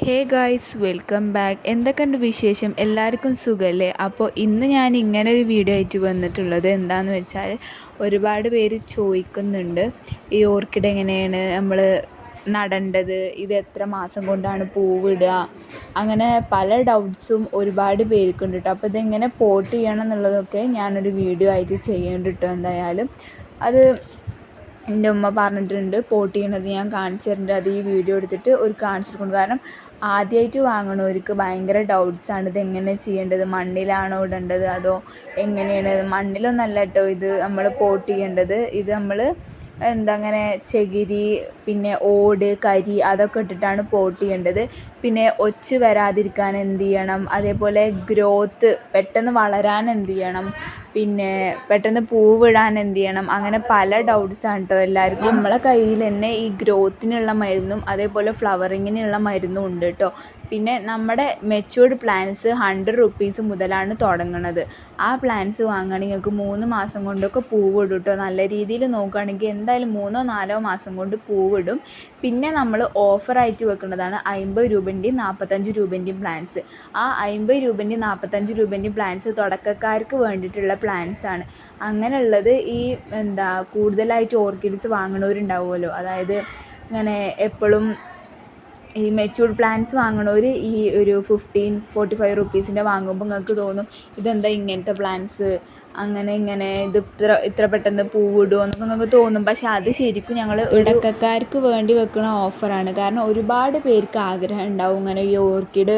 Hey guys welcome back. എന്തൊക്കെയുണ്ട് വിശേഷം? എല്ലാവർക്കും സുഖമല്ലേ അപ്പോൾ ഇന്ന് ഞാൻ ഇങ്ങനെ ഒരു വീഡിയോ ആയിട്ട് വന്നിട്ടുള്ളത് എന്താണെന്ന് വെച്ചാൽ ഒരുപാട് പേര് ചോദിക്കുന്നുണ്ട് ഈ ഓർക്കിഡ് എങ്ങനെയാണ് നമ്മൾ നടേണ്ടത് ഇത് എത്ര മാസം കൊണ്ടാണ് പൂവിടുക അങ്ങനെ പല ഡൗട്ട്സും ഒരുപാട് പേർക്കുണ്ട് കേട്ടോ അപ്പോൾ ഇതെങ്ങനെ പോട്ട് ചെയ്യണം എന്നുള്ളതൊക്കെ ഞാനൊരു വീഡിയോ ആയിട്ട് ചെയ്യേണ്ടിട്ടോ എന്തായാലും. അത് എന്റെ ഉമ്മ പറഞ്ഞിട്ടുണ്ട് പോട്ട് ചെയ്യണത് ഞാൻ കാണിച്ചു തരുന്നുണ്ട് അത് ഈ വീഡിയോ എടുത്തിട്ട് ഒരു കാണിച്ചു കൊടുക്കണം. കാരണം ആദ്യമായിട്ട് വാങ്ങണവർക്ക് ഭയങ്കര ഡൗട്ട്സാണ് ഇത് എങ്ങനെ ചെയ്യേണ്ടത് മണ്ണിലാണോ ഇടേണ്ടത് അതോ എങ്ങനെയാണ്? മണ്ണിലൊന്നല്ല കേട്ടോ ഇത് നമ്മൾ പോട്ട് ചെയ്യേണ്ടത്. ഇത് നമ്മൾ എന്താ അങ്ങനെ ചകിരി പിന്നെ ഓട് കരി അതൊക്കെ ഇട്ടിട്ടാണ് പോട്ട് ചെയ്യേണ്ടത്. പിന്നെ ഒച്ച് വരാതിരിക്കാൻ എന്ത് ചെയ്യണം? അതേപോലെ ഗ്രോത്ത് പെട്ടെന്ന് വളരാൻ എന്ത് ചെയ്യണം? പിന്നെ പെട്ടെന്ന് പൂവിടാൻ എന്ത് ചെയ്യണം? അങ്ങനെ പല ഡൗട്ട്സ് ആണ് കേട്ടോ എല്ലാവർക്കും നമ്മളെ കയ്യിൽ തന്നെ ഈ ഗ്രോത്തിനുള്ള മരുന്നും അതേപോലെ ഫ്ലവറിങ്ങിനുള്ള മരുന്നും ഉണ്ട് കേട്ടോ പിന്നെ നമ്മുടെ മെച്യൂർഡ് പ്ലാന്റ്സ് ഹൺഡ്രഡ് റുപ്പീസ് മുതലാണ് തുടങ്ങുന്നത് ആ പ്ലാന്റ്സ് വാങ്ങുകയാണെങ്കിൽ നിങ്ങൾക്ക് മൂന്ന് മാസം കൊണ്ടൊക്കെ പൂവിടും കേട്ടോ നല്ല രീതിയിൽ നോക്കുകയാണെങ്കിൽ എന്തായാലും മൂന്നോ നാലോ മാസം കൊണ്ട് പൂവിടും. പിന്നെ നമ്മൾ ഓഫറായിട്ട് വെക്കുന്നതാണ് അമ്പത് രൂപന്റെയും നാൽപ്പത്തഞ്ച് രൂപന്റെയും പ്ലാൻസ് ആ അമ്പത് രൂപന്റെയും നാൽപ്പത്തഞ്ച് രൂപന്റെയും പ്ലാൻസ് തുടക്കക്കാർക്ക് വേണ്ടിയിട്ടുള്ള പ്ലാൻസാണ് അങ്ങനെയുള്ളത് ഈ എന്താ കൂടുതലായിട്ട് ഓർക്കിഡ്സ് വാങ്ങണവരുണ്ടാവുമല്ലോ. അതായത് ഇങ്ങനെ എപ്പോഴും ഈ മെച്യൂർഡ് പ്ലാൻസ് വാങ്ങണവർ ഈ ഒരു ഫിഫ്റ്റീൻ ഫോർട്ടി ഫൈവ് റുപ്പീസിന്റെ വാങ്ങുമ്പോൾ നിങ്ങൾക്ക് തോന്നും ഇതെന്താ ഇങ്ങനത്തെ പ്ലാന്റ്സ് അങ്ങനെ ഇങ്ങനെ ഇത് ഇത്ര ഇത്ര പെട്ടെന്ന് പൂവിടുമോ എന്നൊക്കെ നിങ്ങൾക്ക് തോന്നും. പക്ഷേ അത് ശരിക്കും ഞങ്ങൾ ഇടക്കക്കാർക്ക് വേണ്ടി വെക്കുന്ന ഓഫറാണ്. കാരണം ഒരുപാട് പേർക്ക് ആഗ്രഹം ഉണ്ടാവും ഇങ്ങനെ ഈ ഓർക്കിഡ്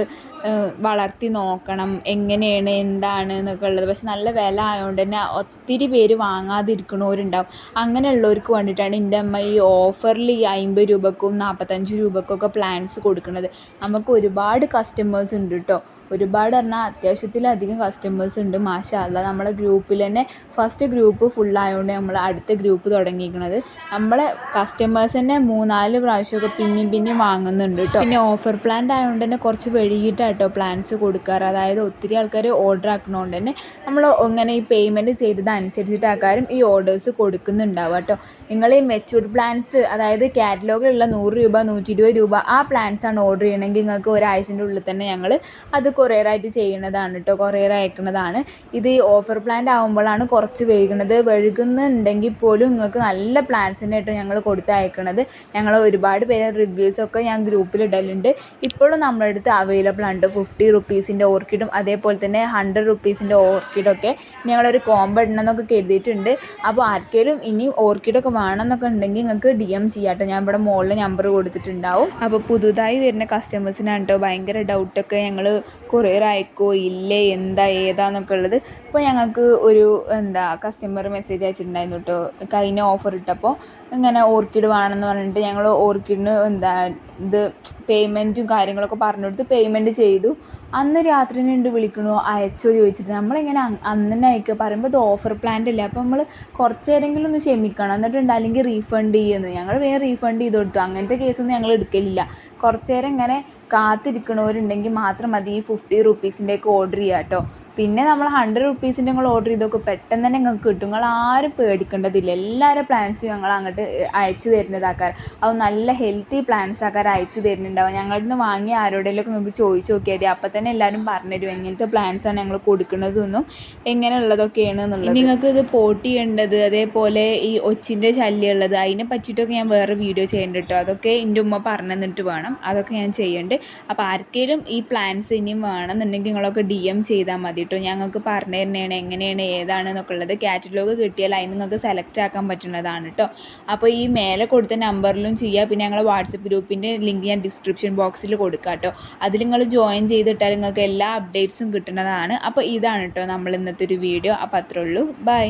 വളർത്തി നോക്കണം. എങ്ങനെയാണ് എന്താണ് എന്നൊക്കെ ഉള്ളത്. പക്ഷെ നല്ല വില ആയതുകൊണ്ട് തന്നെ ഒത്തിരി പേര് വാങ്ങാതിരിക്കണവരുണ്ടാവും. അങ്ങനെയുള്ളവർക്ക് വേണ്ടിയിട്ടാണ് എന്റെ അമ്മ ഈ ഓഫറിൽ ഈ അമ്പത് രൂപക്കും നാൽപ്പത്തഞ്ച് രൂപക്കൊക്കെ പ്ലാൻസ് കൊടുക്കുന്നത് നമുക്ക് ഒരുപാട് കസ്റ്റമേഴ്സ് ഉണ്ട് കേട്ടോ ഒരുപാട് പറഞ്ഞാൽ അത്യാവശ്യത്തിലധികം കസ്റ്റമേഴ്സ് ഉണ്ട് മാഷാ അല്ലാ. നമ്മളെ ഗ്രൂപ്പിൽ തന്നെ ഫസ്റ്റ് ഗ്രൂപ്പ് ഫുൾ ഫുള്ളായതുകൊണ്ട് നമ്മൾ അടുത്ത ഗ്രൂപ്പ് തുടങ്ങിയിരിക്കുന്നത് നമ്മളെ കസ്റ്റമേഴ്സ് തന്നെ മൂന്നാൽ പ്രാവശ്യമൊക്കെ പിന്നെയും പിന്നെയും വാങ്ങുന്നുണ്ട് കേട്ടോ പിന്നെ ഓഫർ പ്ലാന്റ് ആയതുകൊണ്ട് തന്നെ കുറച്ച് വൈകിയിട്ടാണ് കേട്ടോ പ്ലാൻസ് കൊടുക്കാറ്. അതായത് ഒത്തിരി ആൾക്കാർ ഓർഡർ ആക്കുന്നതുകൊണ്ട് തന്നെ നമ്മൾ ഇങ്ങനെ ഈ പേയ്മെന്റ് ചെയ്തത് അനുസരിച്ചിട്ട് ആൾക്കാരും ഈ ഓർഡേഴ്സ് കൊടുക്കുന്നുണ്ടാവുക കേട്ടോ നിങ്ങൾ ഈ മെച്യൂർഡ് പ്ലാൻസ് അതായത് കാറ്റലോഗിലുള്ള നൂറ് രൂപ നൂറ്റി ഇരുപത് രൂപ ആ പ്ലാൻസ് ആണ് ഓർഡർ ചെയ്യണമെങ്കിൽ നിങ്ങൾക്ക് ഒരാഴ്ചന്റെ ഉള്ളിൽ തന്നെ ഞങ്ങൾ അത് കൊറിയറായിട്ട് ചെയ്യുന്നതാണ് കേട്ടോ കൊറിയർ അയക്കുന്നതാണ്. ഇത് ഓഫർ പ്ലാന്റ് ആകുമ്പോഴാണ് കുറച്ച് വൈകുന്നത്. വൈകുന്നുണ്ടെങ്കിൽ പോലും നിങ്ങൾക്ക് നല്ല പ്ലാൻസിനെ കേട്ടോ ഞങ്ങൾ കൊടുത്ത് അയക്കണത് ഞങ്ങൾ ഒരുപാട് പേര് റിവ്യൂസൊക്കെ ഞാൻ ഗ്രൂപ്പിൽ ഇടലുണ്ട്. ഇപ്പോഴും നമ്മുടെ അടുത്ത് അവൈലബിൾ ആണ് ഫിഫ്റ്റി റുപ്പീസിന്റെ ഓർക്കിഡും അതേപോലെ തന്നെ ഹൺഡ്രഡ് റുപ്പീസിന്റെ ഓർക്കിഡൊക്കെ ഞങ്ങളൊരു കോംബോ ഇടണമെന്നൊക്കെ കരുതിയിട്ടുണ്ട്. അപ്പോൾ ആർക്കെങ്കിലും ഇനി ഓർക്കിഡൊക്കെ വേണമെന്നൊക്കെ ഉണ്ടെങ്കിൽ നിങ്ങൾക്ക് ഡി എം ചെയ്യാം കേട്ടോ ഞാൻ ഇവിടെ മുകളിൽ നമ്പർ കൊടുത്തിട്ടുണ്ടാവും. അപ്പോൾ പുതുതായി വരുന്ന കസ്റ്റമേഴ്സിനാണ് കേട്ടോ ഭയങ്കര ഡൗട്ടൊക്കെ ഞങ്ങൾ കൊറിയർ അയക്കുമോ ഇല്ലേ എന്താ ഏതാന്നൊക്കെ ഉള്ളത്. ഇപ്പോൾ ഞങ്ങൾക്ക് ഒരു എന്താ കസ്റ്റമർ മെസ്സേജ് അയച്ചിട്ടുണ്ടായിരുന്നു കേട്ടോ കഴിഞ്ഞ ഓഫർ ഇട്ടപ്പോൾ ഇങ്ങനെ ഓർക്കിഡ് വേണമെന്ന് പറഞ്ഞിട്ട് ഞങ്ങൾ ഓർക്കിഡിന് എന്താ ഇത് പേയ്മെന്റും കാര്യങ്ങളൊക്കെ പറഞ്ഞു കൊടുത്ത് പേയ്മെന്റ് ചെയ്തു. അന്ന് രാത്രി ഉണ്ട് വിളിക്കണോ? അയച്ചോ ചോദിച്ചിട്ട്. നമ്മളിങ്ങനെ അന്ന് തന്നെ അയക്കുക പറയുമ്പോൾ ഇത് ഓഫർ പ്ലാന്റ് അല്ലേ? അപ്പോൾ നമ്മൾ കുറച്ച് ഒന്ന് ക്ഷമിക്കണം. എന്നിട്ടുണ്ട്? അല്ലെങ്കിൽ റീഫണ്ട് ചെയ്യുന്നത് ഞങ്ങൾ വേഗം റീഫണ്ട് ചെയ്ത് കൊടുത്തു. അങ്ങനത്തെ കേസൊന്നും ഞങ്ങൾ എടുക്കലില്ല. കുറച്ച് നേരം ഇങ്ങനെ കാത്തിരിക്കണവരുണ്ടെങ്കിൽ മാത്രം മതി ഈ ഫിഫ്റ്റി റുപ്പീസിന്റെയൊക്കെ ഓർഡർ ചെയ്യാം കേട്ടോ പിന്നെ നമ്മൾ ഹൺഡ്രഡ് റുപ്പീസിന്റെ നിങ്ങൾ ഓർഡർ ചെയ്തൊക്കെ പെട്ടെന്ന് തന്നെ നിങ്ങൾക്ക് കിട്ടും. നിങ്ങൾ ആരും പേടിക്കേണ്ടതില്ല. എല്ലാവരും പ്ലാൻസും ഞങ്ങൾ അങ്ങോട്ട് അയച്ചു തരുന്നതാക്കാർ അത് നല്ല ഹെൽത്തി പ്ലാൻസ് ആക്കാർ അയച്ചു തരുന്നുണ്ടാവും ഞങ്ങളുടെ നിന്ന് വാങ്ങിയ ആരോടെങ്കിലുമൊക്കെ നിങ്ങൾക്ക് ചോദിച്ചു നോക്കിയാൽ മതി. അപ്പം തന്നെ എല്ലാവരും പറഞ്ഞുതരും എങ്ങനത്തെ പ്ലാൻസാണ് ഞങ്ങൾ കൊടുക്കുന്നതെന്നും എങ്ങനെയുള്ളതൊക്കെയാണ് എന്നുള്ളത്. നിങ്ങൾക്ക് ഇത് പോട്ട് ചെയ്യേണ്ടത് അതേപോലെ ഈ ഒച്ചിന്റെ ശല്യമുള്ളത് അതിനെ പറ്റിയിട്ടൊക്കെ ഞാൻ വേറെ വീഡിയോ ചെയ്യേണ്ട കേട്ടോ അതൊക്കെ എന്റെ ഉമ്മ പറഞ്ഞു തന്നിട്ട് വേണം. അതൊക്കെ ഞാൻ ചെയ്യേണ്ടത് അപ്പോൾ ആർക്കെങ്കിലും ഈ പ്ലാൻസ് ഇനിയും വേണമെന്നുണ്ടെങ്കിൽ നിങ്ങളൊക്കെ ഡി എം ചെയ്താൽ മതി. കേട്ടോ ഞങ്ങൾക്ക് പറഞ്ഞു തരുന്നതാണ് എങ്ങനെയാണ് ഏതാണ് എന്നൊക്കെ ഉള്ളത്. കാറ്റലോഗ് കിട്ടിയാൽ അതിന് നിങ്ങൾക്ക് സെലക്ട് ആക്കാൻ പറ്റുന്നതാണ് കേട്ടോ അപ്പോൾ ഈ മേലെ കൊടുത്ത നമ്പറിലും ചെയ്യുക പിന്നെ ഞങ്ങൾ വാട്സപ്പ് ഗ്രൂപ്പിന്റെ ലിങ്ക് ഞാൻ ഡിസ്ക്രിപ്ഷൻ ബോക്സിൽ കൊടുക്കാം കേട്ടോ അതിൽ നിങ്ങൾ ജോയിൻ ചെയ്തിട്ടാൽ നിങ്ങൾക്ക് എല്ലാ അപ്ഡേറ്റ്സും കിട്ടുന്നതാണ്. അപ്പോൾ ഇതാണ് കേട്ടോ നമ്മൾ ഇന്നത്തെ ഒരു വീഡിയോ അപ്പോൾ അത്രേ ഉള്ളൂ. ബൈ